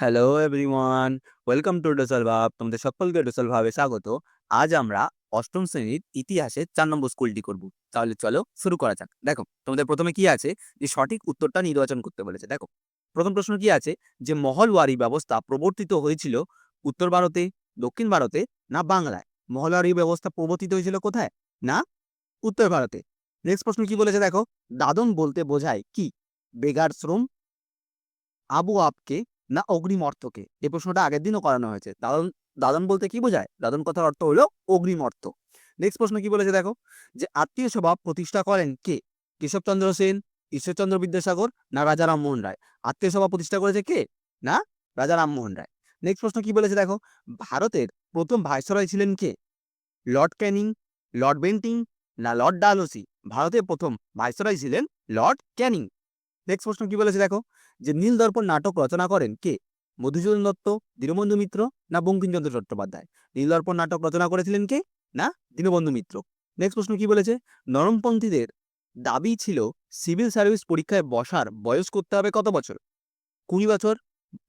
Hello everyone welcome to ডোসাল ভাব তোমাদের সকলকে ডোসাল ভাবে স্বাগত। আজ আমরা অষ্টম শ্রেণির ইতিহাসে চার নম্বর স্কুলটি করব। তাহলে চলো শুরু করা যাক। দেখো, তোমাদের প্রথমে কি আছে? যে সঠিক উত্তরটা নির্বাচন করতে বলেছে। দেখো, প্রথম প্রশ্ন কি আছে? যে মহলওয়ারি ব্যবস্থা প্রবর্তিত হয়েছিল উত্তর ভারতে, দক্ষিণ ভারতে না বাংলায়? মহলওয়ারি ব্যবস্থা প্রবর্তিত হয়েছিল কোথায়? না, উত্তর ভারতে। নেক্সট প্রশ্ন কি বলেছে? দেখো, দাদন বলতে বোঝায় কি? বেগার শ্রম? আবু আপকে না অগ্রিম অর্থকে? এই প্রশ্নটা আগের দিনও করানো হয়েছে। দাদন দাদন বলতে কি বোঝায়? দাদন কথার অর্থ হলো অগ্রিম অর্থ। নেক্সট প্রশ্ন কি বলেছে দেখো? যে আত্মীয় সভা প্রতিষ্ঠা করেন কে? কেশবচন্দ্র সেন, ঈশ্বরচন্দ্র বিদ্যাসাগর না রাজা রামমোহন রায়? আত্মীয় সভা প্রতিষ্ঠা করেছে কে? না রাজা রামমোহন রায়। নেক্সট প্রশ্ন কি বলেছে দেখো? ভারতের প্রথম ভাইসরয় ছিলেন কে? লর্ড ক্যানিং, লর্ড বেন্টিং না লর্ড ডালহৌসি? ভারতের প্রথম ভাইসরয় ছিলেন লর্ড ক্যানিং। নেক্সট প্রশ্ন কি বলেছে দেখো? যে নীল দর্পণ নাটক রচনা করেন কে? মধুসূদন দত্ত, দীনবন্ধু মিত্র না বঙ্কিমচন্দ্র চট্টোপাধ্যায়? নীল দর্পণ নাটক রচনা করেছিলেন কে? না, দীনবন্ধু মিত্র। নেক্সট প্রশ্ন কি বলেছে? নরমপন্থীদের দাবি ছিল সিভিল সার্ভিস পরীক্ষায় বসার বয়স করতে হবে কত বছর? কুড়ি বছর,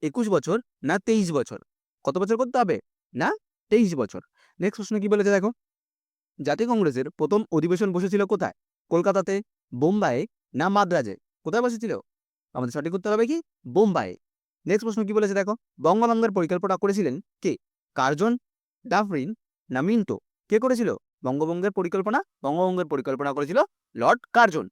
একুশ বছর না তেইশ বছর? কত বছর করতে হবে? না, তেইশ বছর। নেক্সট প্রশ্ন কি বলেছে দেখো? জাতীয় কংগ্রেসের প্রথম অধিবেশন বসেছিল কোথায়? কলকাতাতে, বোম্বাইয়ে না মাদ্রাজে? কোথায় বসেছিল? আমাদের সঠিক উত্তর হবে কি? বোম্বাই। নেক্সট প্রশ্ন কি বলেছে দেখো? বঙ্গভঙ্গের পরিকল্পনা করেছিলেন কে? কার্জন ডাফরিন না মিন্টো? কে করেছিল? বঙ্গভঙ্গের পরিকল্পনা বঙ্গভঙ্গের পরিকল্পনা করেছিল লর্ড কার্জন।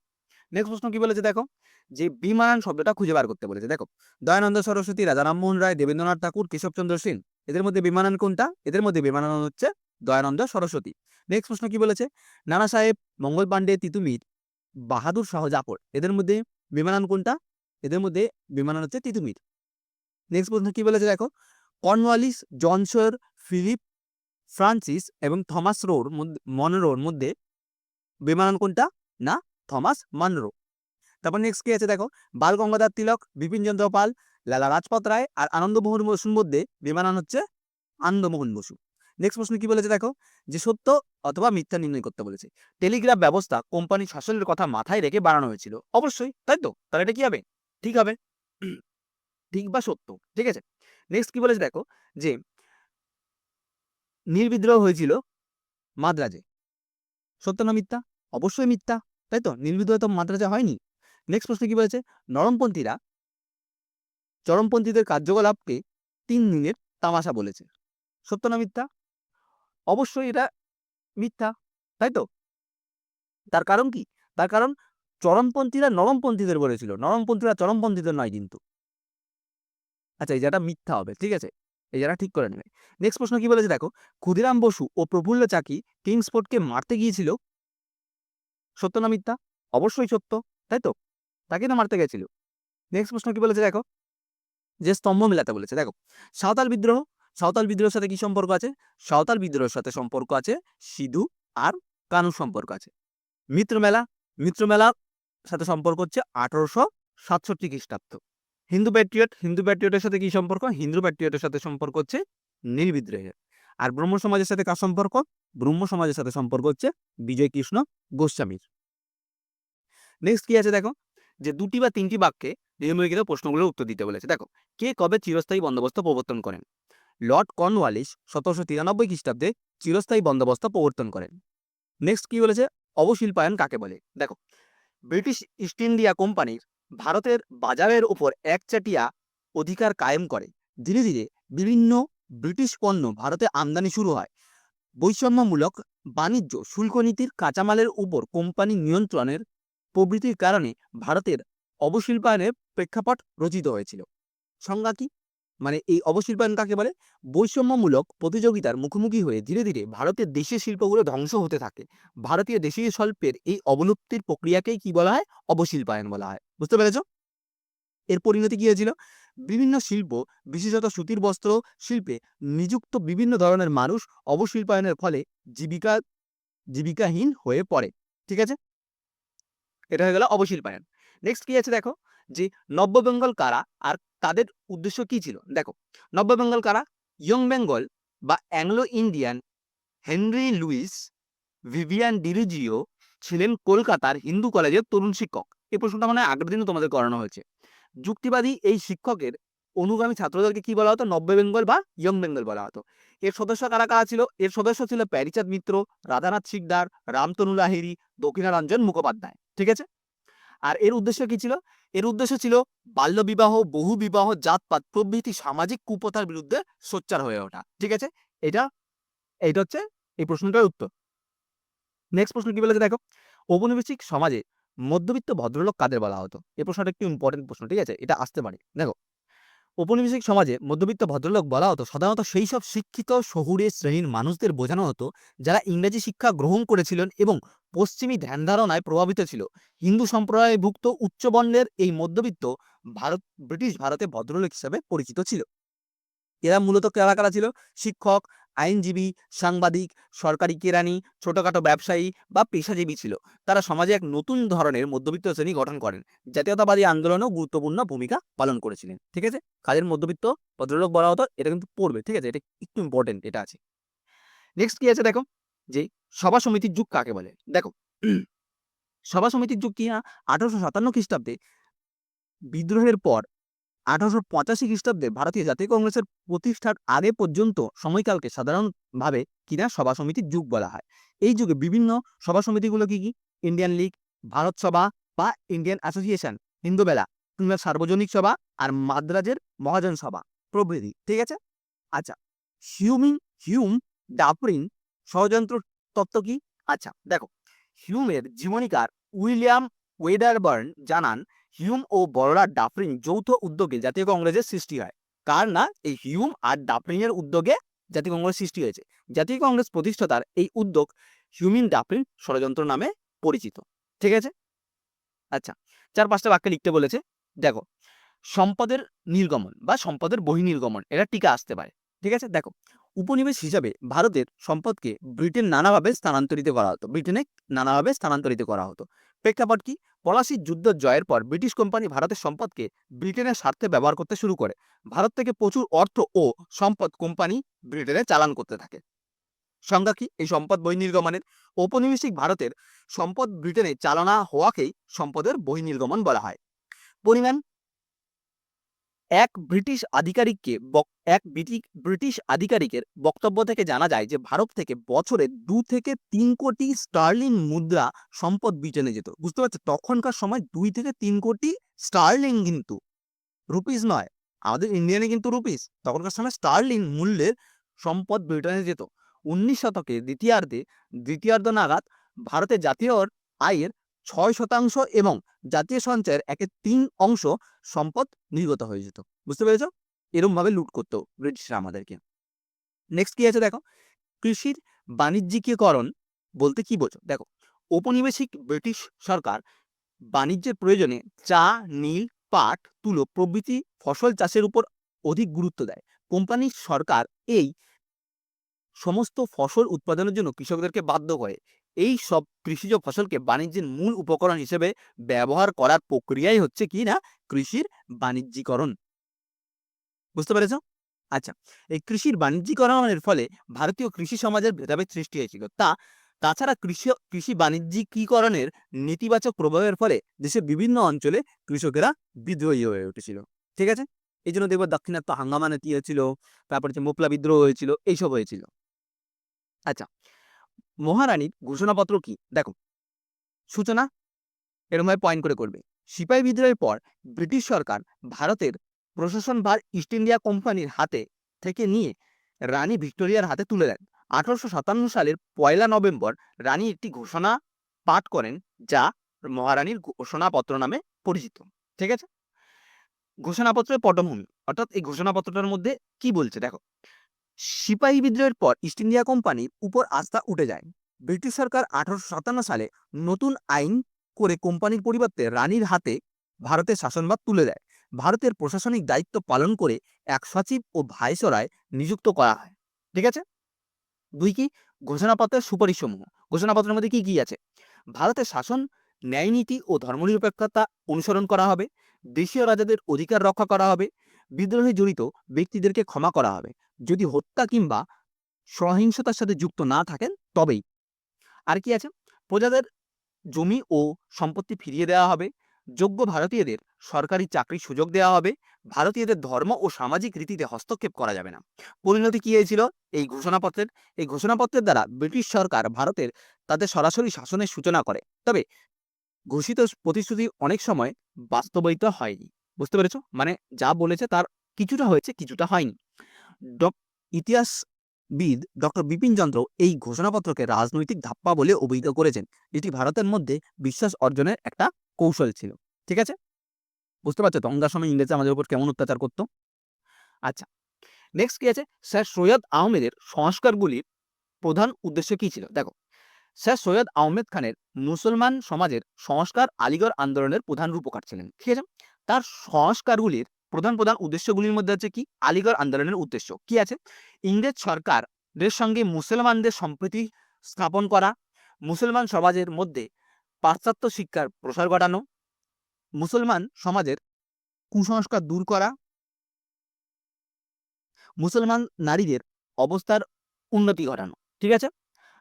নেক্সট প্রশ্ন কি বলেছে দেখো? যে বিমান শব্দটা খুঁজে বার করতে বলেছে। দেখো, দয়ানন্দ সরস্বতী রাজা রামমোহন রায়, দেবেন্দ্রনাথ ঠাকুর কেশবচন্দ্র সেন, এদের মধ্যে বিমানান কোনটা? এদের মধ্যে বিমানান হচ্ছে দয়ানন্দ সরস্বতী। নেক্সট প্রশ্ন কি বলেছে? নানা সাহেব, মঙ্গল পাণ্ডে তিতুমির বাহাদুর শাহ জাফর, এদের মধ্যে বিমানান কোনটা এদের মধ্যে বিমানান হচ্ছে তিতুমির। নেক্সট প্রশ্ন কি বলেছে দেখো? Cornwallis John Shore Philip, Francis এবং থমাস রোর মনরোর মধ্যে বিমানান কোনটা না থমাস মানরো। তারপর নেক্সট কি আছে দেখো? বাল গঙ্গাধর তিলক, বিপিন চন্দ্র পাল, লালা রাজপথ রায় আর আনন্দমোহন বসুর মধ্যে বিমানান হচ্ছে আনন্দমোহন বসু। নেক্সট প্রশ্ন কি বলেছে দেখো? যে সত্য অথবা মিথ্যা নির্ণয় করতে বলেছে। টেলিগ্রাফ ব্যবস্থা কোম্পানি শাসনের কথা মাথায় রেখে বানানো হয়েছিল। অবশ্যই, তাই তো? তাহলে এটা কি হবে? ঠিক হবে। ঠিক বা সত্য? ঠিক আছে। নেক্সট কি বলেছে দেখো? যে নির্বিদ্রোহ হয়েছিল মাদ্রাজে। সত্য না মিথ্যা? অবশ্যই মিথ্যা, তাই তো? নির্বিদ্রোহ তো মাদ্রাজে হয়নি। নেক্সট প্রশ্ন কি বলেছে? নরমপন্থীরা চরমপন্থীদের কার্যকলাপকে তিন দিনের তামাশা বলেছে। সত্য না মিথ্যা? অবশ্যই এটা মিথ্যা, তাই তো? তার কারণ কি? তার কারণ চরমপন্থীরা নরমপন্থীদের বলেছিল নরমপন্থীরা চরমপন্থীদের নয় কিন্তু। আচ্ছা এই জায়গাটা মিথ্যা হবে, ঠিক আছে? এই জায়গাটা ঠিক করে নেবে। নেক্সট প্রশ্ন কি বলেছে? দেখো, ক্ষুদিরাম বসু ও প্রফুল্ল চাকি কিংসফোর্ডকে মারতে গিয়েছিল? সত্য না মিথ্যা? অবশ্যই সত্য, তাই তো? তাকে না মারতে গেছিল। নেক্সট প্রশ্ন কি বলেছে? দেখো, যে স্তম্ভ মেলাতে বলেছে। দেখো, সাঁওতাল বিদ্রোহ সাঁওতাল বিদ্রোহের সাথে কি সম্পর্ক আছে? সাঁওতাল বিদ্রোহের সাথে সম্পর্ক আছে সিধু আর কানুর সম্পর্ক আছে। মিত্রমেলা মিত্রমেলার সাথে সম্পর্ক হচ্ছে আঠারোশো সাতষট্টি খ্রিস্টাব্দ। হিন্দু প্যাট্রিয়ট হিন্দু প্যাট্রিয়টের সাথে কি সম্পর্ক? হিন্দু প্যাট্রিয়টের সাথে সম্পর্ক হচ্ছে নির্বিদ্রোহের আর ব্রহ্ম সমাজের সাথে কার সম্পর্ক? ব্রহ্ম সমাজের সাথে সম্পর্ক হচ্ছে বিজয় কৃষ্ণ গোস্বামীর। নেক্সট কি আছে দেখো? যে দুটি বা তিনটি বাক্যে নিম্নলিখিত প্রশ্নগুলোর উত্তর দিতে বলেছে। দেখো, কে কবে চিরস্থায়ী বন্দোবস্ত প্রবর্তন করেন? লর্ড কর্নওয়ালিস সতেরোশো তিরানব্বই খ্রিস্টাব্দে চিরস্থায়ী বন্দোবস্ত প্রবর্তন করেন। নেক্সট কি বলেছে? অবশিল্পায়ন কাকে বলে? দেখো, ব্রিটিশ ইস্ট ইন্ডিয়া কোম্পানির ভারতের বাজারের উপর একচাটিয়া অধিকার কায়েম করে। ধীরে ধীরে বিভিন্ন ব্রিটিশ পণ্য ভারতে আমদানি শুরু হয়। বৈষম্যমূলক বাণিজ্য শুল্ক নীতির কাঁচামালের উপর কোম্পানি নিয়ন্ত্রণের প্রবৃতির কারণে ভারতের অবশিল্পায়নের প্রেক্ষাপট রচিত হয়েছিল। সংজ্ঞা কি? মানে এই অবশিল্পায়ন কাকে বলে? বৈষম্যমূলক প্রতিযোগিতার মুখোমুখি হয়ে ধীরে ধীরে ভারতের দেশীয় শিল্পগুলো ধ্বংস হতে থাকে। ভারতীয় দেশীয় শিল্পের এই অবলুপ্তির প্রক্রিয়াকেই কি বলা হয়? অবশিল্পায়ন বলা হয়। বুঝতে পেরেছ? এর পরিণতি কি হয়েছিল? বিভিন্ন শিল্প, বিশেষত সুতির বস্ত্র শিল্পে নিযুক্ত বিভিন্ন ধরনের মানুষ অবশিল্পায়নের ফলে জীবিকা, জীবিকাহীন হয়ে পড়ে। ঠিক আছে? এটা হয়ে গেল অবশিল্পায়ন নেক্সট কি আছে দেখো? যে নব্য বেঙ্গল কারা আর তাদের উদ্দেশ্য কি ছিল? দেখো, নব্য বেঙ্গল কারা? ইয়ং বেঙ্গল বা Anglo Indian Henry Louis Vivian Derozio ছিলেন কলকাতার হিন্দু কলেজের তরুণ শিক্ষক। এই প্রশ্নটা মানে আগের দিনও তোমাদের করানো হয়েছে। যুক্তিবাদী এই শিক্ষকের অনুগামী ছাত্রদেরকে কি বলা হতো? নব্য বেঙ্গল বা ইয়ং বেঙ্গল বলা হতো। এর সদস্য কারা কারা ছিল? এর সদস্য ছিল প্যারিচাঁদ মিত্র, রাধানাথ শিকদার, রামতনু লাহিড়ী, দক্ষিণারঞ্জন মুখোপাধ্যায়। ঠিক আছে? আর এর উদ্দেশ্য কি ছিল? এর উদ্দেশ্য ছিল বাল্যবিবাহ বহু বিবাহ জাতপাত প্রভৃতি সামাজিক কুপথার বিরুদ্ধে সোচ্চার হয়ে ওঠা। ঠিক আছে? এটা এটা হচ্ছে এই প্রশ্নটার উত্তর। নেক্সট প্রশ্ন কি বলেছে? দেখো, ঔপনিবেশিক সমাজে মধ্যবিত্ত ভদ্রলোক কাদের বলা হতো? এই প্রশ্নটা একটু ইম্পর্টেন্ট প্রশ্ন, ঠিক আছে? এটা আসতে পারে। দেখো ঔপনিবেশিক সমাজে মধ্যবিত্ত ভদ্রলোক বলা হতো, সাধারণত সেই সব শিক্ষিত শহুরে শ্রেণির মানুষদের বোঝানো হতো, যারা ইংরেজি শিক্ষা গ্রহণ করেছিলেন এবং পশ্চিমী ধ্যান ধারণায় প্রভাবিত ছিল। হিন্দু সম্প্রদায়ভুক্ত উচ্চবর্ণের এই মধ্যবিত্ত ভারত, ব্রিটিশ ভারতে ভদ্রলোক হিসেবে পরিচিত ছিল। এরা মূলত কারা কারা ছিল? শিক্ষক আইনজীবী, সাংবাদিক, সরকারি কেরানি, ছোটখাটো ব্যবসায়ী বা পেশাজীবী ছিল। তারা সমাজে এক নতুন ধরনের মধ্যবিত্ত শ্রেণি গঠন করেন। জাতীয়তাবাদী আন্দোলনেও গুরুত্বপূর্ণ ভূমিকা পালন করেছিলেন। ঠিক আছে? কাজের মধ্যবিত্ত, ভদ্রলোক বলা হতো, এটা কিন্তু পড়বে। ঠিক আছে? এটা একটু ইম্পর্টেন্ট এটা আছে। নেক্সট কি আছে দেখো? যে সভা সমিতির যুগ কাকে বলে? দেখো, সভা সমিতির যুগ কি আঠারোশো সাতান্ন খ্রিস্টাব্দে বিদ্রোহের পর আঠারোশো পঁচাশি খ্রিস্টাব্দে ভারতীয় জাতীয় কংগ্রেসের প্রতিষ্ঠার আগে পর্যন্ত সময়কালকে সাধারণভাবে কিনা সভা সমিতির যুগ বলা হয়। এই যুগে বিভিন্ন সভা সমিতিগুলো কি কি? ইন্ডিয়ান লীগ ভারত সভা বা ইন্ডিয়ান অ্যাসোসিয়েশন হিন্দুবেলা কিংবা সার্বজনিক সভা আর মাদ্রাজের মহাজন সভা। প্রভৃতি, ঠিক আছে? আচ্ছা হিউমিং হিউম ডাফরিন ষড়যন্ত্র তত্ত্ব কি? আচ্ছা দেখো হিউমের জীবনীকার উইলিয়াম ওয়েডারবার্ন জানান হিউম ও বড়রা ডাফরিন যৌথ উদ্যোগে জাতীয় কংগ্রেসের সৃষ্টি হয়। কার না? এই হিউম আর ডাফরিনের উদ্যোগে জাতীয় কংগ্রেস সৃষ্টি হয়েছে। জাতীয় কংগ্রেস প্রতিষ্ঠাতার এই উদ্যোগ হিউমিন ডাফরিন ষড়যন্ত্র নামে পরিচিত। ঠিক আছে? আচ্ছা চার পাঁচটা বাক্যে লিখতে বলেছে, দেখো, সম্পদের নির্গমন বা সম্পদের বহির্নির্গমন, এটা টিকা আসতে পারে। ঠিক আছে? দেখো, উপনিবেশ হিসাবে ভারতের সম্পদকে ব্রিটেন নানাভাবে স্থানান্তরিত করা হতো। ব্রিটেনে নানাভাবে স্থানান্তরিত করা হতো। প্রেক্ষাপট কি? পলাশির যুদ্ধ জয়ের পর ব্রিটিশ কোম্পানি ভারতের সম্পদকে ব্রিটেনের স্বার্থে ব্যবহার করতে শুরু করে। ভারত থেকে প্রচুর অর্থ ও সম্পদ কোম্পানি ব্রিটেনে চালান করতে থাকে। সংজ্ঞা কি? এই সম্পদ বহির্নির্গমনের ঔপনিবেশিক ভারতের সম্পদ ব্রিটেনে চালনা হওয়াকেই সম্পদের বহির্নির্গমন বলা হয়। পরিমাণ এক ব্রিটিশ আধিকারিককে এক ব্রিটিশ আধিকারিকের বক্তব্য থেকে জানা যায় যে, ভারত থেকে বছরে দু থেকে তিন কোটি স্টার্লিং মুদ্রা সম্পদ ব্রিটেনে যেত। বুঝতে পারছ তখনকার সময় দুই থেকে তিন কোটি স্টার্লিং কিন্তু রুপিস নয়। আমাদের ইন্ডিয়ানে কিন্তু রুপিস। তখনকার সময় স্টার্লিং মূল্যের সম্পদ ব্রিটেনে যেত। উনিশ শতকে দ্বিতীয়ার্ধে, দ্বিতীয়ার্ধ নাগাদ ভারতের জাতীয় আয়ের ছয় শতাংশ এবং জাতীয় সঞ্চয়ের একের তিন অংশ সম্পদ নির্গত হয়ে যেত। বুঝতে পেরেছ? এরম ভাবে লুট করতো ব্রিটিশরা আমাদেরকে। নেক্সট কি আছে দেখো? কৃষির বাণিজ্যিকীকরণ বলতে কি বোঝো? দেখো, ঔপনিবেশিক ব্রিটিশ সরকার বাণিজ্যের প্রয়োজনে চা, নীল, পাট, তুলো প্রভৃতি ফসল চাষের উপর অধিক গুরুত্ব দেয়। কোম্পানির সরকার এই সমস্ত ফসল উৎপাদনের জন্য কৃষকদেরকে বাধ্য করে এই সব কৃষিজ ফসলকে বাণিজ্যের মূল উপকরণ হিসেবে ব্যবহার করার প্রক্রিয়াই হচ্ছে কি না? কৃষির বাণিজ্যিকরণ। বুঝতে পেরেছ? আচ্ছা এই কৃষির বাণিজ্যিকরণের ফলে ভারতীয় কৃষি সমাজের ভেদাভেদ সৃষ্টি হয়েছিল। তা, তাছাড়া কৃষি কৃষি বাণিজ্যিকীকরণের নেতিবাচক প্রভাবের ফলে দেশের বিভিন্ন অঞ্চলে কৃষকেরা বিদ্রোহী হয়ে উঠেছিল। ঠিক আছে? এই জন্য দেখব দাক্ষিণাত্য হাঙ্গামা নীতি হয়েছিল, তারপর হচ্ছে মোপলা বিদ্রোহ হয়েছিল, এইসব হয়েছিল। আচ্ছা মহারানীর ঘোষণাপত্র কি? দেখো। সূচনা এরমভাবে পয়েন্ট করে করবে। সিপাহী বিদ্রোহের পর ব্রিটিশ সরকার ভারতের প্রশাসন ভার ইস্ট ইন্ডিয়া কোম্পানির হাতে থেকে নিয়ে রানী ভিক্টোরিয়ার হাতে তুলে দেন। আঠারোশো সাতান্ন সালের পয়লা নভেম্বর রানী একটি ঘোষণা পাঠ করেন যা মহারানীর ঘোষণাপত্র নামে পরিচিত। ঠিক আছে? ঘোষণাপত্রের পটভূমি, অর্থাৎ এই ঘোষণাপত্রটার মধ্যে কি বলছে? দেখো। সিপাহী বিদ্রোহের পর ইস্ট ইন্ডিয়া কোম্পানির উপর আস্থা উঠে যায়। ব্রিটিশ সরকার আঠারোশো সাতান্ন সালে নতুন আইন করে কোম্পানির পরিবর্তে রানীর হাতে ভারতের শাসনভার তুলে দেয়। ভারতের প্রশাসনিক দায়িত্ব পালন করে এক সচিব ও ভাইসরায় নিযুক্ত করা হয়। ঠিক আছে? দুই কি? ঘোষণাপত্রের সুপারিশসমূহ। ঘোষণাপত্রের মধ্যে কি কি আছে? ভারতের শাসন, ন্যায়নীতি ও ধর্মনিরপেক্ষতা অনুসরণ করা হবে। দেশীয় রাজাদের অধিকার রক্ষা করা হবে। বিদ্রোহে জড়িত ব্যক্তিদেরকে ক্ষমা করা হবে। যদি হত্যা কিংবা সহিংসতার সাথে যুক্ত না থাকেন, তবেই। আর কি আছে? প্রজাদের জমি ও সম্পত্তি ফিরিয়ে দেওয়া হবে। যোগ্য ভারতীয়দের সরকারি চাকরির সুযোগ দেওয়া হবে। ভারতীয়দের ধর্ম ও সামাজিক রীতিতে হস্তক্ষেপ করা যাবে না। পরিণতি কি হয়েছিল? এই ঘোষণাপত্রের এই ঘোষণাপত্রের দ্বারা ব্রিটিশ সরকার ভারতের তাদের সরাসরি শাসনের সূচনা করে। তবে ঘোষিত প্রতিশ্রুতি অনেক সময় বাস্তবায়িত হয়নি। বুঝতে পেরেছ? মানে যা বলেছে তার কিছুটা হয়েছে, কিছুটা হয়নি। ডক ইতিহাসবিদ ডক্টর বিপিন চন্দ্র এই ঘোষণাপত্রকে রাজনৈতিক ধাপ্পা বলে অভিহিত করেছেন, যেটি ভারতের মধ্যে বিশ্বাস অর্জনের একটা কৌশল ছিল। ঠিক আছে? বুঝতে পারছ? দঙ্গার সময় ইংরেজ আমাদের উপর কেমন অত্যাচার করতো? আচ্ছা নেক্সট কি আছে? স্যার সৈয়দ আহমেদের সংস্কারগুলির প্রধান উদ্দেশ্য কি ছিল? দেখো, স্যার সৈয়দ আহমেদ খানের মুসলমান সমাজের সংস্কার আলিগড় আন্দোলনের প্রধান রূপকার ছিলেন। ঠিক আছে? তার সংস্কারগুলির প্রধান প্রধান উদ্দেশ্যগুলির মধ্যে আছে কি? আলিগড় আন্দোলনের উদ্দেশ্য। কি আছে? ইংরেজ সরকারের সঙ্গে মুসলমানদের সম্প্রীতি স্থাপন করা, মুসলমান সমাজের মধ্যে পাশ্চাত্য শিক্ষার প্রসার ঘটানো, মুসলমান সমাজের কুসংস্কার দূর করা, মুসলমান নারীদের অবস্থার উন্নতি ঘটানো। ঠিক আছে?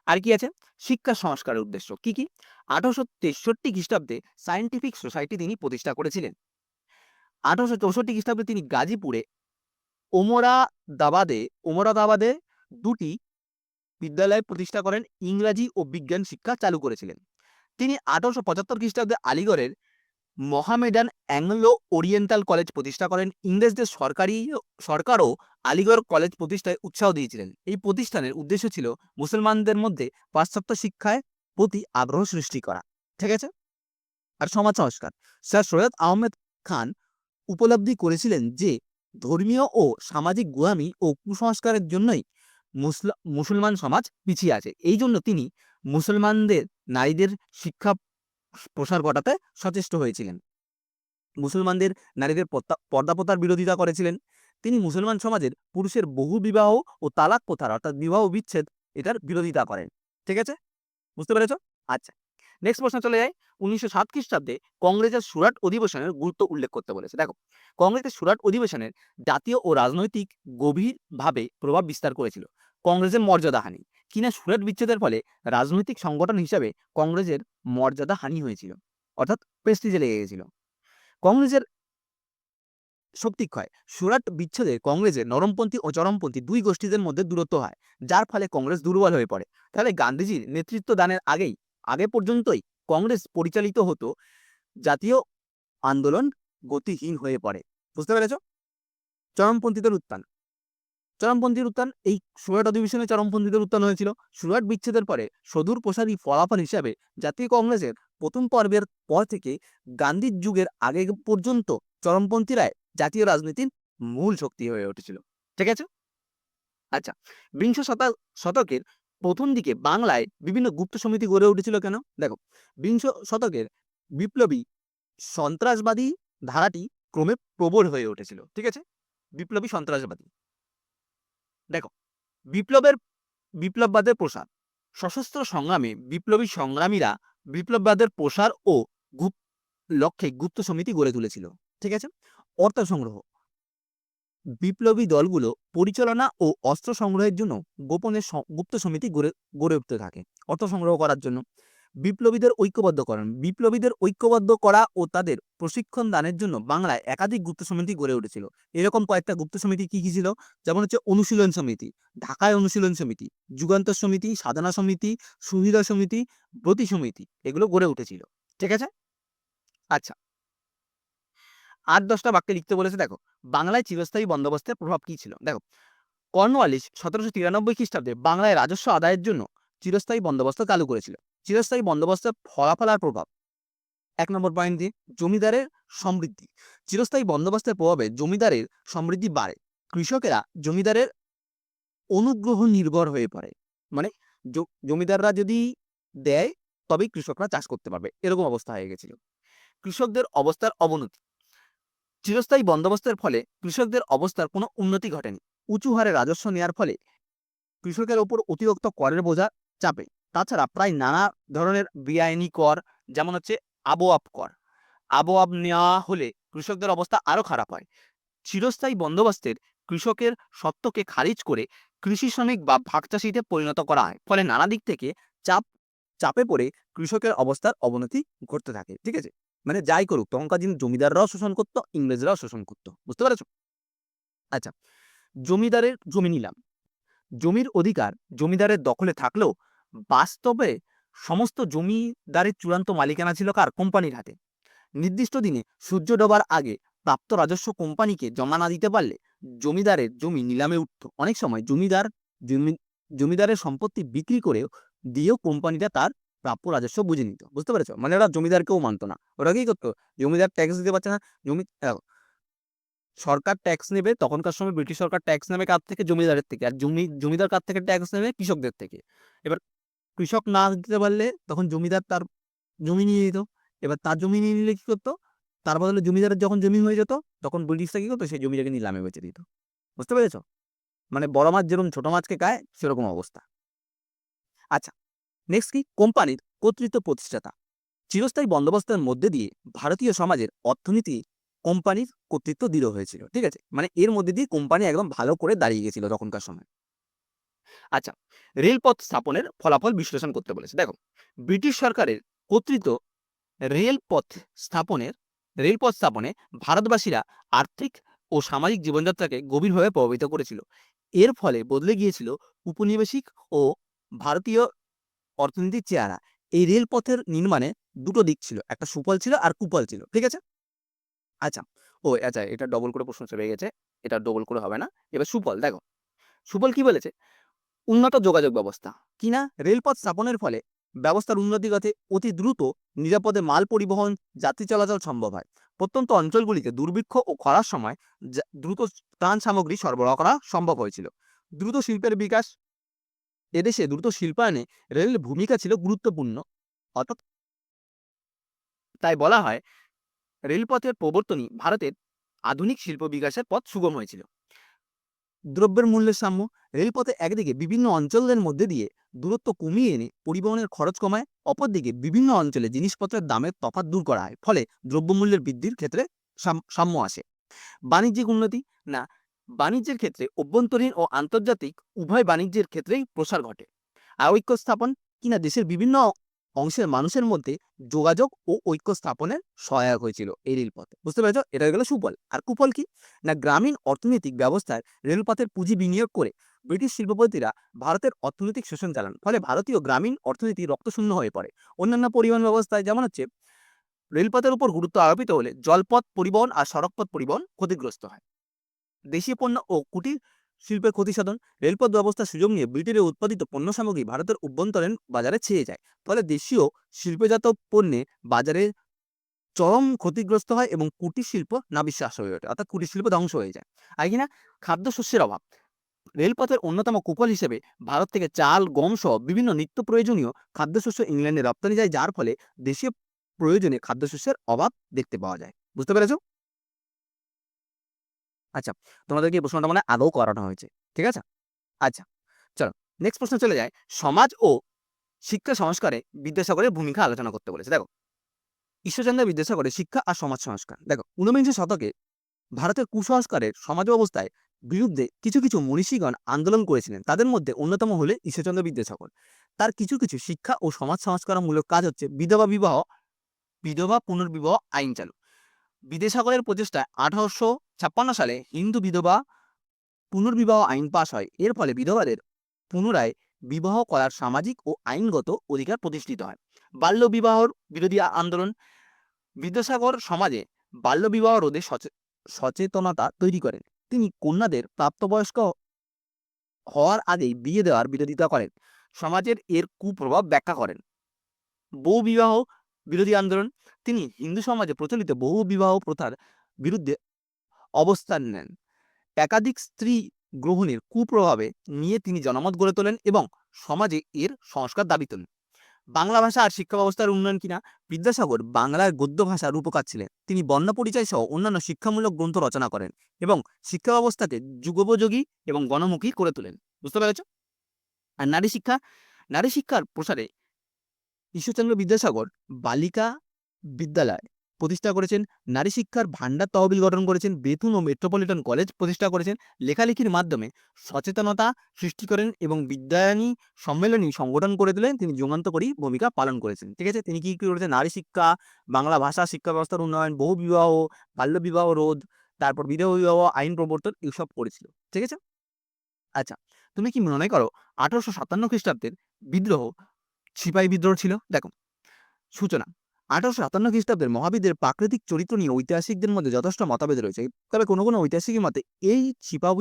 আর কি আছে? শিক্ষা সংস্কারের উদ্দেশ্য। কি কি? আঠারোশো তেষট্টি খ্রিস্টাব্দে সায়েন্টিফিক সোসাইটি তিনি প্রতিষ্ঠা করেছিলেন। আঠারোশো চৌষট্টি খ্রিস্টাব্দে তিনি গাজীপুরে ওমরাদাবাদে ওমরাদাবাদে দুটি বিদ্যালয় প্রতিষ্ঠা করেন, ইংরাজি ও বিজ্ঞান শিক্ষা চালু করেছিলেন। তিনি আঠারোশো পঁচাত্তর খ্রিস্টাব্দে আলিগড়ের মহামেডান অ্যাংলো ওরিয়েন্টাল কলেজ প্রতিষ্ঠা করেন। ইংরেজদের সরকারি সরকারও আলিগড় কলেজ প্রতিষ্ঠায় উৎসাহ দিয়েছিলেন। এই প্রতিষ্ঠানের উদ্দেশ্য ছিল মুসলমানদের মধ্যে পাশ্চাত্য শিক্ষায় প্রতি আগ্রহ সৃষ্টি করা। ঠিক আছে? আর সমাজ সংস্কার। স্যার সৈয়দ আহমেদ খান উপলব্ধি করেছিলেন যে, ধর্মীয় ও সামাজিক গোয়ামি ও কুসংস্কারের জন্যই মুসলমান সমাজ পিছিয়ে আছে। এই জন্য তিনি মুসলমানদের নারীদের শিক্ষা প্রসার ঘটাতে সচেষ্ট হয়েছিলেন। মুসলমানদের নারীদের পর্দা- পর্দাপ্রথার বিরোধিতা করেছিলেন। তিনি মুসলমান সমাজের পুরুষের বহু বিবাহ ও তালাক প্রথার অর্থাৎ বিবাহ বিচ্ছেদ এটার বিরোধিতা করেন। ঠিক আছে? বুঝতে পেরেছ? আচ্ছা। নেক্সট প্রশ্ন চলে যায় উনিশশো সাত খ্রিস্টাব্দে কংগ্রেসের সুরাট অধিবেশনের গুরুত্ব উল্লেখ করতে বলেছে। দেখো, কংগ্রেসের সুরাট অধিবেশনের জাতীয় ও রাজনৈতিক গভীরভাবে প্রভাব বিস্তার করেছিল। কংগ্রেসের মর্যাদাহানি কিনা সুরাট বিচ্ছেদের ফলে রাজনৈতিক সংগঠন হিসাবে কংগ্রেসের মর্যাদা হানি হয়েছিল, অর্থাৎ প্রেস্টিজে লেগে গেছিল। কংগ্রেসের শক্তিক্ষয়। সুরাট বিচ্ছেদে কংগ্রেসের নরমপন্থী ও চরমপন্থী দুই গোষ্ঠীদের মধ্যে দূরত্ব হয়, যার ফলে কংগ্রেস দুর্বল হয়ে পড়ে। তাহলে গান্ধীজির নেতৃত্ব দানের আগেই আগে পর্যন্তই কংগ্রেস পরিচালিত হতো, জাতীয় আন্দোলন গতিহীন হয়ে পড়ে। বুঝতে পেরেছ? চরমপন্থীদের উত্থান। চরমপন্থীর উত্থান, এই সুরাট অধিবেশনে চরমপন্থীদের উত্থান হয়েছিল। সুরাট বিচ্ছেদের পরে সদূর প্রসারী ফলাফল হিসাবে জাতীয় কংগ্রেসের প্রথম পর্বের পর থেকে গান্ধীর যুগের আগে পর্যন্ত চরমপন্থীরাই জাতীয় রাজনীতির মূল শক্তি হয়ে উঠেছিল। ঠিক আছে? আচ্ছা বিংশ শতা, শতকের প্রথম দিকে বাংলায় বিভিন্ন গুপ্ত সমিতি গড়ে উঠেছিল কেন? দেখো, বিংশ শতকের বিপ্লবী সন্ত্রাসবাদী ধারাটি ক্রমে প্রবল হয়ে উঠেছিল, ঠিক আছে? বিপ্লবী সন্ত্রাসবাদী। দেখো, বিপ্লবের বিপ্লববাদের প্রসার, সশস্ত্র সংগ্রামে বিপ্লবী সংগ্রামীরা বিপ্লববাদের প্রসার ও গুপ, লক্ষ্যে গুপ্ত সমিতি গড়ে তুলেছিল, ঠিক আছে? অর্থ সংগ্রহ বিপ্লবী দলগুলো পরিচালনা ও অস্ত্র সংগ্রহের জন্য গোপনে গুপ্ত সমিতি গড়ে গড়ে উঠতে থাকে অর্থ সংগ্রহ করার জন্য। বিপ্লবীদের ঐক্যবদ্ধ ঐক্যবদ্ধকরণ বিপ্লবীদের ঐক্যবদ্ধ করা ও তাদের প্রশিক্ষণ দানের জন্য বাংলায় একাধিক গুপ্ত সমিতি গড়ে উঠেছিল। এরকম কয়েকটা গুপ্ত সমিতি কি কি ছিল? যেমন হচ্ছে অনুশীলন সমিতি, ঢাকায় অনুশীলন সমিতি, যুগান্তর সমিতি, সাধনা সমিতি সুবিধা সমিতি, ব্রতি সমিতি, এগুলো গড়ে উঠেছিল। ঠিক আছে? আচ্ছা। আট, দশটা বাক্যে লিখতে বলেছে, দেখো, বাংলায় চিরস্থায়ী বন্দোবস্তের প্রভাব কি ছিল? দেখো কর্নওয়ালিস সতেরোশো তিরানব্বই খ্রিস্টাব্দে বাংলায় রাজস্ব আদায়ের জন্য চিরস্থায়ী বন্দোবস্ত চালু করেছিল। চিরস্থায়ী বন্দোবস্তের ফলাফল আর প্রভাব। এক নম্বর পয়েন্ট দিয়ে, জমিদারের সমৃদ্ধি। চিরস্থায়ী বন্দোবস্তের প্রভাবে জমিদারের সমৃদ্ধি বাড়ে। কৃষকেরা জমিদারের অনুগ্রহ নির্ভর হয়ে পড়ে। মানে জমিদাররা যদি দেয়, তবেই কৃষকরা চাষ করতে পারবে। এরকম অবস্থা হয়ে গেছিল। কৃষকদের অবস্থার অবনতি। চিরস্থায়ী বন্দোবস্তের ফলে কৃষকদের অবস্থার কোনো উন্নতি ঘটেনি। উঁচু হারে রাজস্ব নেওয়ার ফলে কৃষকের ওপর অতিরিক্ত করের বোঝা চাপে। তাছাড়া প্রায় নানা ধরনের বেআইনি কর, যেমন হচ্ছে আবওয়াব কর। আবওয়াব নেওয়া হলে কৃষকদের অবস্থা আরও খারাপ হয়। চিরস্থায়ী বন্দোবস্তের কৃষকের সত্ত্বকে খারিজ করে কৃষি শ্রমিক বা ভাগচাষিতে পরিণত করা হয়। ফলে নানা দিক থেকে চাপ, চাপে পড়ে কৃষকের অবস্থার অবনতি ঘটতে থাকে, ঠিক আছে? মানে যাই করুক, তখনকার জমিদাররাও শোষণ করতো, ইংরেজরাও শোষণ করতো, বুঝতে পেরেছ? আচ্ছা জমিদারের জমি নিলাম। জমির অধিকার জমিদারের দখলে থাকলেও বাস্তবে সমস্ত জমিদারের চূড়ান্ত মালিকানা ছিল কার? কোম্পানির হাতে। নির্দিষ্ট দিনে সূর্য ডোবার আগে প্রাপ্ত রাজস্ব কোম্পানিকে জমা না দিতে পারলে জমিদারের জমি নিলামে উঠত। অনেক সময় জমিদার জমি, জমিদারের সম্পত্তি বিক্রি করেও দিয়েও কোম্পানিটা তার প্রাপ্য রাজস্ব বুঝে নিত, বুঝতে পেরেছ? মানে ওরা জমিদারকেও মানতো না। ওরা কি করতো? জমিদার ট্যাক্স দিতে পারছে না, জমি সরকার ট্যাক্স নেবে, তখনকার সময় ব্রিটিশ সরকার ট্যাক্স নেবে কার থেকে? জমিদারের থেকে। আর জমি, জমিদার কার থেকে ট্যাক্স নেবে? কৃষকদের থেকে। এবার কৃষক না দিতে পারলে তখন জমিদার তার জমি নিয়ে যেত এবার তার জমি নিয়ে নিলে কি করতো? তার বদলে জমিদারের যখন জমি হয়ে যেত, তখন ব্রিটিশরা কি করতো? সেই জমিটাকে নিলামে বেচে দিত। বুঝতে পেরেছ? মানে বড় মাছ যেরকম ছোট মাছকে খায়, সেরকম অবস্থা। আচ্ছা নেক্সট কি? কোম্পানির কর্তৃত্ব প্রতিষ্ঠাতা। চিরস্থায়ী বন্দোবস্তের মধ্যে দিয়ে ভারতীয় সমাজের অর্থনীতি কোম্পানির কর্তৃত্ব দৃঢ় হয়েছিল, ঠিক আছে? মানে এর মধ্যে দিয়ে কোম্পানি একদম ভালো করে দাঁড়িয়ে গেছিল তখনকার সময়। আচ্ছা রেলপথ স্থাপনের ফলাফল বিশ্লেষণ করতে বলেছে। দেখো, ব্রিটিশ সরকারের কর্তৃত্ব রেলপথ স্থাপনের, রেলপথ স্থাপনে ভারতবাসীরা আর্থিক ও সামাজিক জীবনযাত্রাকে গভীরভাবে প্রভাবিত করেছিল। এর ফলে বদলে গিয়েছিল উপনিবেশিক ও ভারতীয় অর্থনীতির চেহারা। এই রেলপথের নির্মাণে দুটো দিক ছিল, একটা সুফল ছিল আর কুফল ছিল, ঠিক আছে? আচ্ছা ও আচ্ছা এটা ডবল করে প্রশ্ন চলে গেছে, এটা ডবল করে হবে না, এবার সুফল, দেখো। সুফল কি বলেছে? উন্নত যোগাযোগ ব্যবস্থা। কিনা রেলপথ স্থাপনের ফলে ব্যবস্থার উন্নতি গতে অতি দ্রুত নিরাপদে মাল পরিবহন, যাত্রী চলাচল সম্ভব হয়। প্রত্যন্ত অঞ্চলগুলিতে দুর্ভিক্ষ ও খরার সময় দ্রুত ত্রাণ সামগ্রী সরবরাহ করা সম্ভব হয়েছিল। দ্রুত শিল্পের বিকাশ এদেশে দ্রুত শিল্পায়নে রেলের ভূমিকা ছিল গুরুত্বপূর্ণ। অর্থাৎ তাই বলা হয়, রেলপথের প্রবর্তনই ভারতের আধুনিক শিল্প বিকাশের পথ সুগম হয়েছিল। দ্রব্যের মূল্যের সাম্য রেলপথে একদিকে বিভিন্ন অঞ্চলের মধ্যে দিয়ে দূরত্ব কমিয়ে এনে পরিবহনের খরচ কমায়, অপরদিকে বিভিন্ন অঞ্চলে জিনিসপত্রের দামের তফাৎ দূর করা হয়। ফলে দ্রব্যমূল্যের বৃদ্ধির ক্ষেত্রে সাম- সাম্য আসে। বাণিজ্যিক উন্নতি না বাণিজ্যের ক্ষেত্রে অভ্যন্তরীণ ও আন্তর্জাতিক উভয় বাণিজ্যের ক্ষেত্রেই প্রসার ঘটে। ঐক্য স্থাপন কিনা দেশের বিভিন্ন অংশের মানুষের মধ্যে যোগাযোগ ও ঐক্য স্থাপনের সহায়ক হয়েছিল এই রেলপথ। বুঝতে পেরেছ? এটা গেল সুফল। আর কুফল কি? না, গ্রামীণ অর্থনৈতিক ব্যবস্থায় রেলপথের পুঁজি বিনিয়োগ করে ব্রিটিশ শিল্পপতিরা ভারতের অর্থনৈতিক শোষণ চালান। ফলে ভারতীয় গ্রামীণ অর্থনীতি রক্তশূন্য হয়ে পড়ে। অন্যান্য পরিবহন ব্যবস্থায় যেমন হচ্ছে, রেলপথের উপর গুরুত্ব আরোপিত হলে জলপথ পরিবহন আর সড়কপথ পরিবহন ক্ষতিগ্রস্ত হয়। দেশীয় পণ্য ও কুটির শিল্পের ক্ষতিসাধন রেলপথ ব্যবস্থার সুযোগ নিয়ে ব্রিটেনে উৎপাদিত পণ্য সামগ্রী ভারতের অভ্যন্তরীণ বাজারে ছেয়ে যায়। ফলে দেশীয় শিল্পজাত পণ্যে বাজারে চরম ক্ষতিগ্রস্ত হয় এবং কুটির শিল্প নাবিশ্বাস হয়ে ওঠে, অর্থাৎ কুটির শিল্প ধ্বংস হয়ে যায়। আর কিনা খাদ্যশস্যের অভাব। রেলপথের অন্যতম কুফল হিসেবে ভারত থেকে চাল, গম সহ বিভিন্ন নিত্য প্রয়োজনীয় খাদ্যশস্য ইংল্যান্ডে রপ্তানি যায়, যার ফলে দেশীয় প্রয়োজনে খাদ্যশস্যের অভাব দেখতে পাওয়া যায়। বুঝতে পেরেছ? আচ্ছা তোমাদেরকে এই প্রশ্নটা মানে আদৌ করানো হয়েছে, ঠিক আছে? আচ্ছা চলো নেক্সট প্রশ্ন চলে যায় সমাজ ও শিক্ষা সংস্কারে বিদ্যাসাগরের ভূমিকা আলোচনা করতে বলেছে। দেখো, ঈশ্বরচন্দ্র বিদ্যাসাগরের শিক্ষা আর সমাজ সংস্কার। দেখো, ঊনবিংশ শতকে ভারতের কুসংস্কারের সমাজ ব্যবস্থায় বিরুদ্ধে কিছু কিছু মনীষীগণ আন্দোলন করেছিলেন। তাদের মধ্যে অন্যতম হলে ঈশ্বরচন্দ্র বিদ্যাসাগর। তার কিছু কিছু শিক্ষা ও সমাজ সংস্কারমূলক কাজ হচ্ছে বিধবা বিবাহ, বিধবা পুনর্বিবাহ আইন চালু। বিদ্যাসাগরের প্রচেষ্টায় আঠারোশো ছাপ্পান্ন সালে হিন্দু বিধবা পুনর্বিবাহ আইন পাশ হয়। এর ফলে বিধবাদের পুনরায় বিবাহ করার সামাজিক ও আইনগত অধিকার প্রতিষ্ঠিত হয়। বাল্য বিবাহর বিরোধী আন্দোলন বিদ্যাসাগর সমাজে বাল্যবিবাহ রোধে সচে- সচেতনতা তৈরি করেন। তিনি কন্যাদের প্রাপ্তবয়স্ক হওয়ার আগেই বিয়ে দেওয়ার বিরোধিতা করেন। সমাজের এর কুপ্রভাব ব্যাখ্যা করেন। বহু বিবাহ বিরোধী আন্দোলন, তিনি হিন্দু সমাজে প্রচলিত বহু বিবাহ প্রথার বিরুদ্ধে অবস্থান নেন। একাধিক স্ত্রী গ্রহণের কুপ্রভাবে নিয়ে তিনি জনমত গড়ে তোলেন এবং সমাজে এর সংস্কার দাবি তোলেন। বাংলা ভাষা আর শিক্ষা ব্যবস্থার উন্নয়ন কিনা বিদ্যাসাগর বাংলার গদ্য ভাষার রূপকার ছিলেন। তিনি বর্ণ পরিচয় সহ অন্যান্য শিক্ষামূলক গ্রন্থ রচনা করেন এবং শিক্ষা ব্যবস্থাকে যুগোপযোগী এবং গণমুখী করে তোলেন। বুঝতে পেরেছ? আর নারী শিক্ষা, নারী শিক্ষার প্রসারে ঈশ্বরচন্দ্র বিদ্যাসাগর বালিকা বিদ্যালয় প্রতিষ্ঠা করেছেন নারী শিক্ষার ভান্ডার তহবিল গঠন করেছেন বেতুন ও মেট্রোপলিটন কলেজ প্রতিষ্ঠা করেছেন, লেখালেখির মাধ্যমে সচেতনতা সৃষ্টি করেন এবং বিদ্যায়নী সম্মেলনী সংগঠন করে দিলেন তিনি যুগান্তকারী ভূমিকা পালন করেছেন। ঠিক আছে? তিনি কি কি করেছেন? নারী শিক্ষা, বাংলা ভাষা শিক্ষা ব্যবস্থার উন্নয়ন, বহু বিবাহ, বাল্য বিবাহ রোধ, তারপর বিধবা বিবাহ, আইন প্রবর্তন এসব করেছিল। ঠিক আছে? আচ্ছা তুমি কি মনে করো আঠারোশো সাতান্ন খ্রিস্টাব্দের বিদ্রোহ, সিপাহী বিদ্রোহ ছিল? দেখো, সূচনা। আঠারোশো সাতান্ন খ্রিস্টাব্দের মহাবিদের প্রাকৃতিক চরিত্র নিয়ে ঐতিহাসিকদের মধ্যে যথেষ্ট মতভেদ রয়েছে। তবে কোনো কোনো ঐতিহাসিকের মতে এই সিপাহ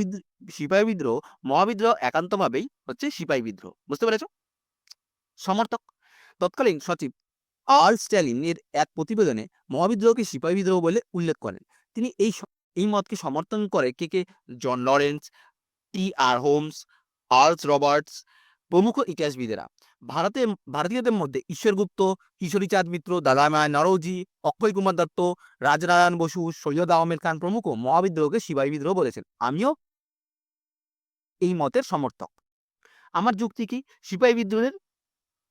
সিপাহী বিদ্রোহ মহাবিদ্রোহ একান্তভাবেই হচ্ছে সিপাহী বিদ্রোহ বুঝতে পেরেছ? সমর্থক, তৎকালীন সচিব আর্ল স্ট্যালিন এর এক প্রতিবেদনে মহাবিদ্রোহকে সিপাহী বিদ্রোহ বলে উল্লেখ করেন। তিনি এই এই মতকে সমর্থন করে কে কে? John Lawrence, T R Holmes Earls Roberts প্রমুখ ইতিহাসবিদেরা। ভারতে, ভারতীয়দের মধ্যে ঈশ্বর গুপ্ত কিশোরীচাঁদ মিত্র, দাদামায় নরৌজি, অক্ষয় কুমার দত্ত, রাজনারায়ণ বসু, সৈয়দ আহমেদ খান প্রমুখ মহাবিদ্রোহকে সিপাহী বিদ্রোহ বলেছেন। আমিও এই মতের সমর্থক। আমার যুক্তি কি? সিপাহী বিদ্রোহের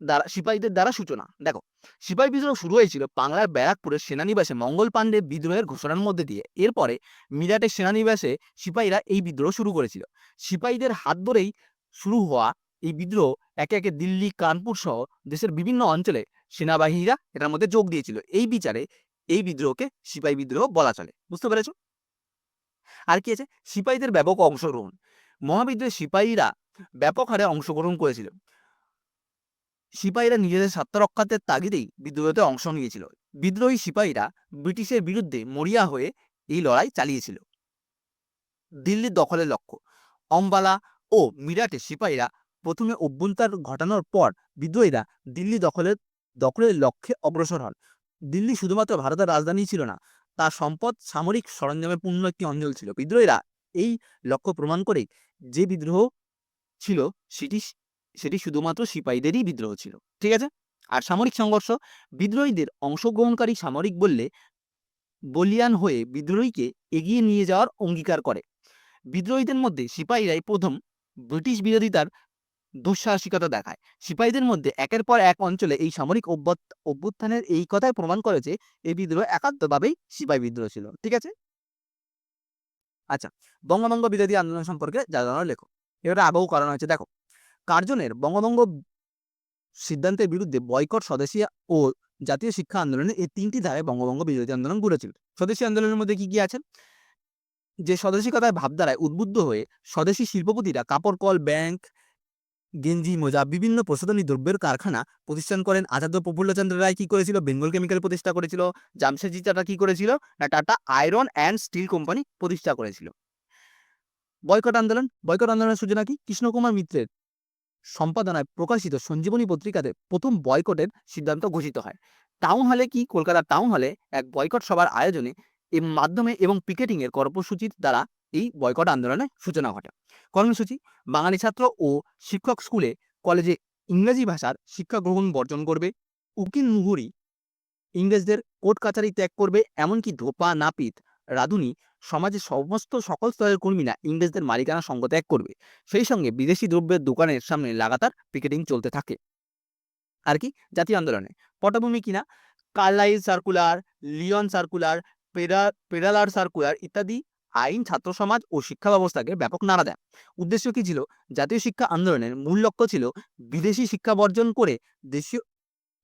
দ্বারা, সিপাহীদের দ্বারা সূচনা। দেখো, সিপাহী বিদ্রোহ শুরু হয়েছিল বাংলার ব্যারাকপুরের সেনানিবাসে মঙ্গল পাণ্ডে বিদ্রোহের ঘোষণার মধ্যে দিয়ে। এরপরে মিরাটের সেনানিবাসে সিপাহীরা এই বিদ্রোহ শুরু করেছিল। সিপাহীদের হাত ধরেই শুরু হওয়া এই বিদ্রোহ একে একে দিল্লি, কানপুর সহ দেশের বিভিন্ন অঞ্চলে সেনাবাহিনীরা এটার মধ্যে যোগ দিয়েছিল। এই বিচারে এই বিদ্রোহকে সিপাহী বিদ্রোহ বলা চলে। বুঝতে পেরেছ? আর কি আছে? সিপাহীদের ব্যাপক অংশগ্রহণ। মহাবিদ্রোহে সিপাহীরা ব্যাপক হারে অংশগ্রহণ করেছিল। সিপাহীরা নিজেদের স্বার্থ রক্ষার্থের তাগিদেই বিদ্রোহতে অংশ নিয়েছিল। বিদ্রোহী সিপাহীরা ব্রিটিশের বিরুদ্ধে মরিয়া হয়ে এই লড়াই চালিয়েছিল। দিল্লির দখলের লক্ষ্য। অম্বালা ও মিরাটে সিপাহীরা প্রথমে অভ্যন্তর ঘটানোর পর বিদ্রোহীরা দিল্লি দখলের দখলের লক্ষ্যে অগ্রসর হন। দিল্লি শুধুমাত্র ভারতের রাজধানী ছিল না, তার সম্পদ সামরিক সরঞ্জামে পূর্ণ একটি অঞ্চল ছিল। বিদ্রোহীরা এই লক্ষ্য প্রমাণ করে যে বিদ্রোহ ছিল সেটি সেটি শুধুমাত্র সিপাহীদেরই বিদ্রোহ ছিল, ঠিক আছে? আর সামরিক সংঘর্ষ বিদ্রোহীদের অংশগ্রহণকারী সামরিক বললে, বলিয়ান হয়ে বিদ্রোহীকে এগিয়ে নিয়ে যাওয়ার অঙ্গীকার করে। বিদ্রোহীদের মধ্যে সিপাহীরাই প্রথম ব্রিটিশ বিরোধিতার দুঃসাহসিকতা দেখায়। সিপাহীদের মধ্যে একের পর এক অঞ্চলে এই সামরিক অভ্যুত- অভ্যুত্থানের এই কথাই প্রমাণ করে যে, এই বিদ্রোহ একান্তভাবেই সিপাহী বিদ্রোহ ছিল। ঠিক আছে? আচ্ছা বঙ্গভঙ্গ বিরোধী আন্দোলন সম্পর্কে জানানোর লেখো এবারে আবহ কারণ হচ্ছে দেখো, কার্জনের বঙ্গভঙ্গ সিদ্ধান্তের বিরুদ্ধে বয়কট স্বদেশী ও জাতীয় শিক্ষা আন্দোলনের এই তিনটি ধারায় বঙ্গভঙ্গ বিরোধী আন্দোলন গড়েছিল স্বদেশী আন্দোলনের মধ্যে কি কি আছে? যে স্বদেশিকতার ভাবধারায় উদ্বুদ্ধ হয়ে স্বদেশী শিল্পপতিরা কাপড়, কল, ব্যাংক গেঞ্জি, মোজা, বিভিন্ন প্রসাধনী দ্রব্যের কারখানা প্রতিষ্ঠান করেন। আচার্য প্রফুল্লচন্দ্র রায় কি করেছিল? বেঙ্গল কেমিক্যাল প্রতিষ্ঠা করেছিল। জামশেদজি টাটা কি করেছিল? না, Tata iron and steel company প্রতিষ্ঠা করেছিল। বয়কট আন্দোলন, বয়কট আন্দোলনের সূচনা কি? কৃষ্ণকুমার মিত্রের সম্পাদনায় প্রকাশিত সঞ্জীবনী পত্রিকাতে প্রথম বয়কটের সিদ্ধান্ত ঘোষিত হয়। টাউন হলে কি? কলকাতার টাউন হলে এক বয়কট সভার আয়োজনে এর মাধ্যমে এবং পিকেটিংয়ের কর্মসূচির দ্বারা এই বয়কট আন্দোলনের সূচনা ঘটে। কর্মসূচি, বাঙালি ছাত্র ও শিক্ষক স্কুলে কলেজে ইংরেজি ভাষার শিক্ষা গ্রহণ বর্জন করবে। উকিল মুহুরি ইংরেজদের কোর্ট কাচারি ত্যাগ করবে, এমনকি ধোপা, নাপিত, রাধুনি সমাজের সমস্ত সকল স্তরের কর্মীরা ইংরেজদের মালিকানা সঙ্গ ত্যাগ করবে। সেই সঙ্গে বিদেশি দ্রব্যের দোকানের সামনে লাগাতার পিকেটিং চলতে থাকে। আর কি? জাতীয় আন্দোলনে। পটভূমি কিনা? কার্লাইল সার্কুলার, লিওন সার্কুলার, পেরা, পেরালার সার্কুলার ইত্যাদি আইন, ছাত্র সমাজ ও শিক্ষা ব্যবস্থাকে ব্যাপক নাড়া দেয়। উদ্দেশ্য কি ছিল? জাতীয় শিক্ষা আন্দোলনের মূল লক্ষ্য ছিল বিদেশি শিক্ষা বর্জন করে দেশীয়,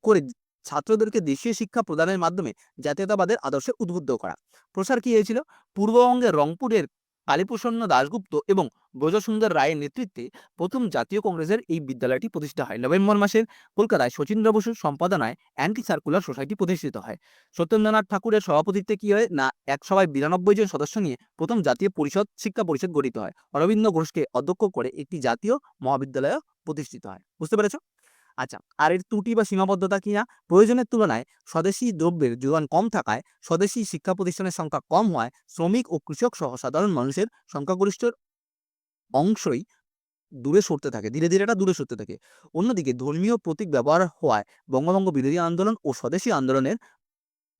করে ছাত্রদেরকে দেশীয় শিক্ষা প্রদানের মাধ্যমে জাতীয়তাবাদের আদর্শে উদ্বুদ্ধ করা। প্রসার কি হয়েছিল? পূর্ববঙ্গের রংপুরের কালীপ্রসন্ন দাশগুপ্ত এবং ব্রজসুন্দর রায়ের নেতৃত্বে প্রথম জাতীয় কংগ্রেসের এই বিদ্যালয়টি প্রতিষ্ঠা হয়। নভেম্বর মাসের কলকাতায় শচীন্দ্র বসুর সম্পাদনায় অ্যান্টি সার্কুলার সোসাইটি প্রতিষ্ঠিত হয়। সত্যেন্দ্রনাথ ঠাকুরের সভাপতিত্বে কি হয়? না, এক সভায় বিরানব্বই জন সদস্য নিয়ে প্রথম জাতীয় পরিষদ, শিক্ষা পরিষদ গঠিত হয়। অরবিন্দ ঘোষকে অধ্যক্ষ করে একটি জাতীয় মহাবিদ্যালয় প্রতিষ্ঠিত হয়। বুঝতে পেরেছ? আচ্ছা আর এর ত্রুটি বা সীমাবদ্ধতা কি না? প্রয়োজনের তুলনায় স্বদেশী দ্রব্যের যোগান কম থাকায় স্বদেশী শিক্ষা প্রতিষ্ঠানের সংখ্যা কম হওয়ায় শ্রমিক ও কৃষক সহ সাধারণ মানুষের সংখ্যাগরিষ্ঠ অংশই দূরে সরতে থাকে, ধীরে ধীরে এটা দূরে সরতে থাকে। অন্যদিকে ধর্মীয় প্রতীক ব্যবহার হওয়ায় বঙ্গভঙ্গ বিরোধী আন্দোলন ও স্বদেশী আন্দোলনের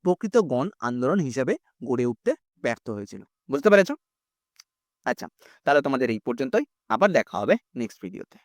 প্রকৃত গণ আন্দোলন হিসেবে গড়ে উঠতে ব্যর্থ হয়েছিল। বুঝতে পেরেছ? আচ্ছা তাহলে তোমাদের এই পর্যন্তই। আবার দেখা হবে নেক্সট ভিডিওতে